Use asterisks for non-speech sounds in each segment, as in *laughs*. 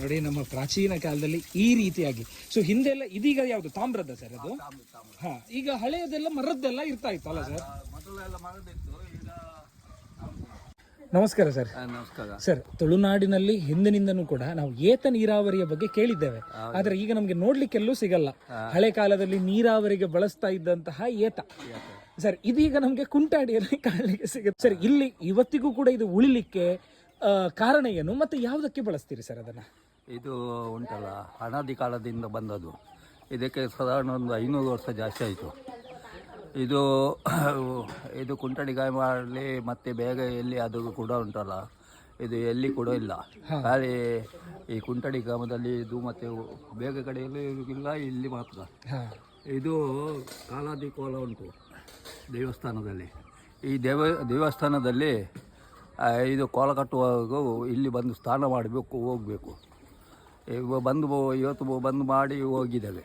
ನೋಡಿ ನಮ್ಮ ಪ್ರಾಚೀನ ಕಾಲದಲ್ಲಿ ಈ ರೀತಿಯಾಗಿ. ಸೊ ಹಿಂದೆಲ್ಲ ಇದೀಗ ಯಾವ್ದು? ತಾಮ್ರದ ಸರ್ ಅದು? ಹಾ ಈಗ ಹಳೆಯದೆಲ್ಲ ಮರದ್ದೆಲ್ಲ ಇರ್ತಾ ಇತ್ತು ಅಲ್ಲ ಸರ್ ನಮಸ್ಕಾರ ಸರ್. ನಮಸ್ಕಾರ. ಸರ್ ತುಳುನಾಡಿನಲ್ಲಿ ಹಿಂದಿನಿಂದನೂ ಕೂಡ ನಾವು ಏತ ನೀರಾವರಿಯ ಬಗ್ಗೆ ಕೇಳಿದ್ದೇವೆ. ಆದ್ರೆ ಈಗ ನಮಗೆ ನೋಡ್ಲಿಕ್ಕೆಲ್ಲೂ ಸಿಗಲ್ಲ. ಹಳೆ ಕಾಲದಲ್ಲಿ ನೀರಾವರಿಗೆ ಬಳಸ್ತಾ ಇದ್ದಂತಹ ಏತ. ಸರ್ ಇದೀಗ ನಮಗೆ ಕುಂಟಾಡಿಯಲ್ಲಿ ಕಾಣಲಿಕ್ಕೆ ಸಿಗುತ್ತೆ. ಸರ್ ಇಲ್ಲಿ ಇವತ್ತಿಗೂ ಕೂಡ ಇದು ಉಳಿಲಿಕ್ಕೆ ಕಾರಣ ಏನು? ಮತ್ತೆ ಯಾವುದಕ್ಕೆ ಬಳಸ್ತೀರಿ ಸರ್ ಅದನ್ನ? ಇದು ಉಂಟಲ್ಲ ಅನಾದಿ ಕಾಲದಿಂದ ಬಂದದ್ದು. ಇದಕ್ಕೆ ಸಾಧಾರಣ ಒಂದು ಐನೂರು ವರ್ಷ ಜಾಸ್ತಿ ಆಯಿತು. ಇದು ಇದು ಕುಂಟಡಿ ಗಾಯ ಮಾಡಲಿ ಮತ್ತು ಬೇಗ ಎಲ್ಲಿ ಅದು ಕೂಡ ಉಂಟಲ್ಲ. ಇದು ಎಲ್ಲಿ ಕೂಡ ಇಲ್ಲ. ಖಾಲಿ ಈ ಕುಂಟಡಿ ಗ್ರಾಮದಲ್ಲಿ ಇದು ಮತ್ತು ಬೇಗ ಕಡೆಯಲ್ಲೂ ಇಲ್ಲ ಇಲ್ಲಿ ಮಾತ್ರ. ಇದು ಕಾಲಾದಿ ಕೋಲ ಉಂಟು ದೇವಸ್ಥಾನದಲ್ಲಿ. ಈ ದೇವ ದೇವಸ್ಥಾನದಲ್ಲಿ ಇದು ಕೋಲ ಕಟ್ಟುವಾಗ ಇಲ್ಲಿ ಬಂದು ಸ್ನಾನ ಮಾಡಬೇಕು ಹೋಗಬೇಕು. ಇವ ಬಂದು ಬೋ- ಇವತ್ತು ಬೋ- ಬಂದು ಮಾಡಿ ಹೋಗಿದ್ದೇವೆ.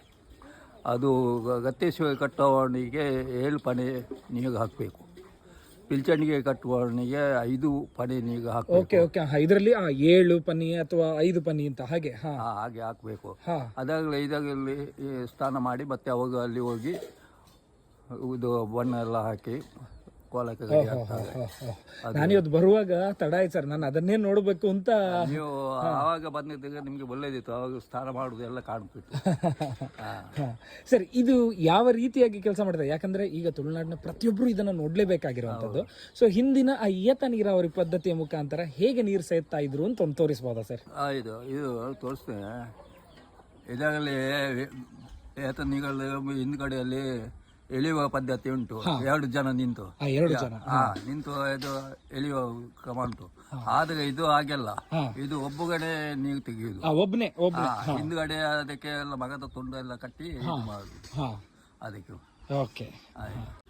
ಅದು ಗತ್ತೇಶ್ವರಿ ಕಟ್ಟುವವನಿಗೆ ಏಳು ಪಣೆ ನೀಗ ಹಾಕಬೇಕು. ಪಿಲ್ಚಣಿಗೆ ಕಟ್ಟುವವನಿಗೆ ಐದು ಪಣೆ ನೀಗ ಹಾಕಬೇಕು. Okay okay. ಇದರಲ್ಲಿ ಆ ಏಳು ಪನಿ ಅಥವಾ ಐದು ಪನಿ ಅಂತ ಹಾಗೆ ಹಾ. ಹಾಗೆ ಹಾಕಬೇಕು. ಹಾ. ಅದಾಗಲೇ ಇದಾಗಲಿ ಸ್ನಾನ ಮಾಡಿ ಮತ್ತೆ ಅವಾಗ ಅಲ್ಲಿ ಹೋಗಿ ಇದು ಬಣ್ಣ ಎಲ್ಲ ಹಾಕಿ ಕೋಲಕ್ಕೆ ನಾನು ಇವತ್ತು ಬರುವಾಗ ತಡ ಆಯ್ತು ಸರ್ ನಾನು ಅದನ್ನೇ ನೋಡಬೇಕು ಅಂತ ನೀವು ಆವಾಗ ಬಂದಿದ್ದಾಗ ನಿಮಗೆ ಒಳ್ಳೇದಿತ್ತು ಆವಾಗ ಸ್ನಾನ ಮಾಡುದು ಎಲ್ಲ ಕಾಣ್ತಿತ್ತು. *laughs* ಸರ್ ಇದು ಯಾವ ರೀತಿಯಾಗಿ ಕೆಲಸ ಮಾಡ್ತಾರೆ ಯಾಕಂದ್ರೆ ಈಗ ತುಳುನಾಡಿನ ಪ್ರತಿಯೊಬ್ಬರು ಇದನ್ನ ನೋಡ್ಲೇಬೇಕಾಗಿರುವಂತದ್ದು ಸೊ ಹಿಂದಿನ ಆ ಏತ ನೀರಾವರಿ ಪದ್ಧತಿಯ ಮುಖಾಂತರ ಹೇಗೆ ನೀರು ಸೇರ್ತಾ ಇದ್ರು ಅಂತ ಒಂದು ತೋರಿಸಬಹುದಾ ಸರ್? ಇದು ಇದು ತೋರಿಸ್ತೇನೆ. ಇದಾಗಲಿ ಏತ ನೀರಲ್ಲಿ ಹಿಂದ್ಗಡೆಯಲ್ಲಿ ಎಳೆಯುವ ಪದ್ಧತಿ ಉಂಟು. ಎರಡು ಜನ ನಿಂತು. ಆ ಎರಡು ಜನ. ಹಾ ನಿಂತು ಇದು ಎಳೆಯುವ ಕ್ರಮ ಉಂಟು. ಆದ್ರೆ ಇದು ಹಾಗೆಲ್ಲ. ಇದು ಒಬ್ಬಗಡೆ ನೀವು ತೆಗೆಯುವುದು. ಆ ಒಬ್ನೇ ಒಬ್ನೇ. ಹಾ, ಹಿಂದ್ಗಡೆ ಅದಕ್ಕೆ ಎಲ್ಲ ಮಗದ ತುಂಡು ಎಲ್ಲ ಕಟ್ಟಿ ಇದು ಮಾಡುದು ಹಾ ಅದಕ್ಕೆ. ಓಕೆ. ಆಯ್ತು.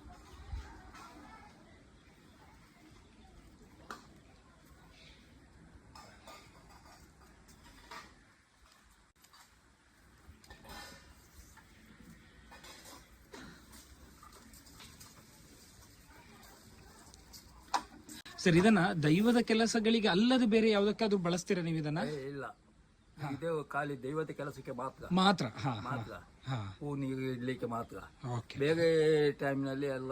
ಸರ್ ಇದನ್ನ ದೈವದ ಕೆಲಸಗಳಿಗೆ ಅಲ್ಲದೆ ಬೇರೆ ಯಾವುದಕ್ಕಾದ್ರೂ ಬಳಸ್ತೀರಾ ನೀವು ಇದನ್ನ? ಇಲ್ಲ. ಇದು ಖಾಲಿ ದೈವದ ಕೆಲಸಕ್ಕೆ ಮಾತ್ರ. ಮಾತ್ರ? ಹಾ ಮಾತ್ರ. ನೀರು ಇಡ್ಲಿಕ್ಕೆ ಮಾತ್ರ. ಓಕೆ. ಬೇರೆ ಟೈಮ್ನಲ್ಲಿ ಎಲ್ಲ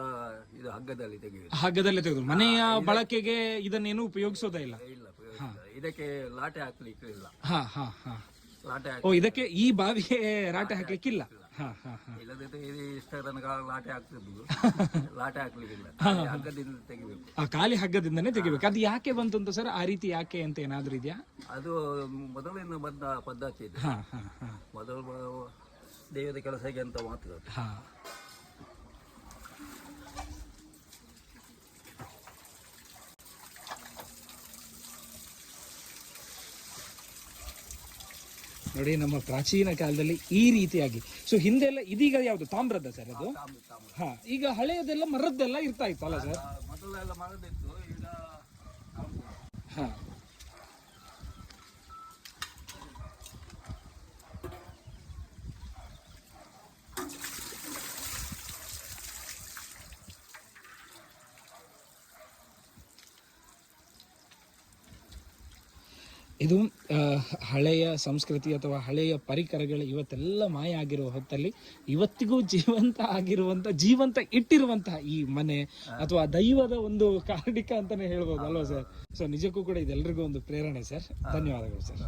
ಇದು ಹಗ್ಗದಲ್ಲಿ ತೆಗೆಯುವುದು ಹಗ್ಗದಲ್ಲೇ ತೆಗೆದು. ಮನೆಯ ಬಳಕೆಗೆ ಇದನ್ನೇನು ಉಪಯೋಗಿಸೋದೇ ಇಲ್ಲ. ಇಲ್ಲ ಪ್ರಯೋಜನ ಇಲ್ಲ. ಇದಕ್ಕೆ ಲಾಟೆ ಹಾಕ್ಲಿಕ್ಕೆ ಇಲ್ಲ. ಹಾ ಹಾ ಹಾ. ಲಾಟೆ ಓ ಇದಕ್ಕೆ ಈ ಬಾವಿಗೆ ರಾಟೆ ಹಾಕ್ಲಿಕ್ಕಿಲ್ಲ. ಇಲ್ಲದಿದ್ದರೆ ಇದು ಇಷ್ಟ ತನಕ ಲಾಟೆ ಹಾಕ್ತಿದ್ದು. *laughs* ಲಾಟೆ ಹಾಕ್ಲಿಕ್ಕಿಲ್ಲ. ಹಗ್ಗದಿಂದ ತೆಗಿಬೇಕು. ಆ ಖಾಲಿ ಹಗ್ಗದಿಂದನೇ ತೆಗಿಬೇಕು. ಅದು ಯಾಕೆ ಬಂತು ಅಂತ ಸರ್? ಆ ರೀತಿ ಯಾಕೆ ಅಂತ ಏನಾದ್ರೂ ಇದೆಯಾ? ಅದು ಮೊದಲಿನ ಬಂದ ಪದ್ಧತಿ ಇದೆ. ಮೊದಲು ದೇವದ ಕೆಲಸಕ್ಕೆ ಅಂತ ಮಾತ್ರ ನೋಡಿ ನಮ್ಮ ಪ್ರಾಚೀನ ಕಾಲದಲ್ಲಿ ಈ ರೀತಿಯಾಗಿ. ಸೊ ಹಿಂದೆಲ್ಲ ಇದೀಗ ಯಾವುದು? ತಾಮ್ರದ ಸರ್ ಅದು? ಹಾ ಈಗ ಹಳೆಯದೆಲ್ಲ ಮರದ್ದೆಲ್ಲ ಇರ್ತಾ ಇತ್ತಲ್ಲ ಸರ್? ಮೊದಲೆಲ್ಲ ಮರದಿತ್ತು ಈಗ ತಾಮ್ರ. ಹಾ. ಇದು ಹಳೆಯ ಸಂಸ್ಕೃತಿ ಅಥವಾ ಹಳೆಯ ಪರಿಕರಗಳು ಇವತ್ತೆಲ್ಲ ಮಾಯ ಆಗಿರುವ ಹೊತ್ತಲ್ಲಿ ಇವತ್ತಿಗೂ ಜೀವಂತ ಆಗಿರುವಂತ ಜೀವಂತ ಇಟ್ಟಿರುವಂತಹ ಈ ಮನೆ ಅಥವಾ ದೈವದ ಒಂದು ಕಾರಣಿಕ ಅಂತಾನೆ ಹೇಳ್ಬೋದು ಅಲ್ವಾ ಸರ್? ಸೊ ನಿಜಕ್ಕೂ ಕೂಡ ಇದೆಲ್ಲರಿಗೂ ಒಂದು ಪ್ರೇರಣೆ ಸರ್. ಧನ್ಯವಾದಗಳು ಸರ್.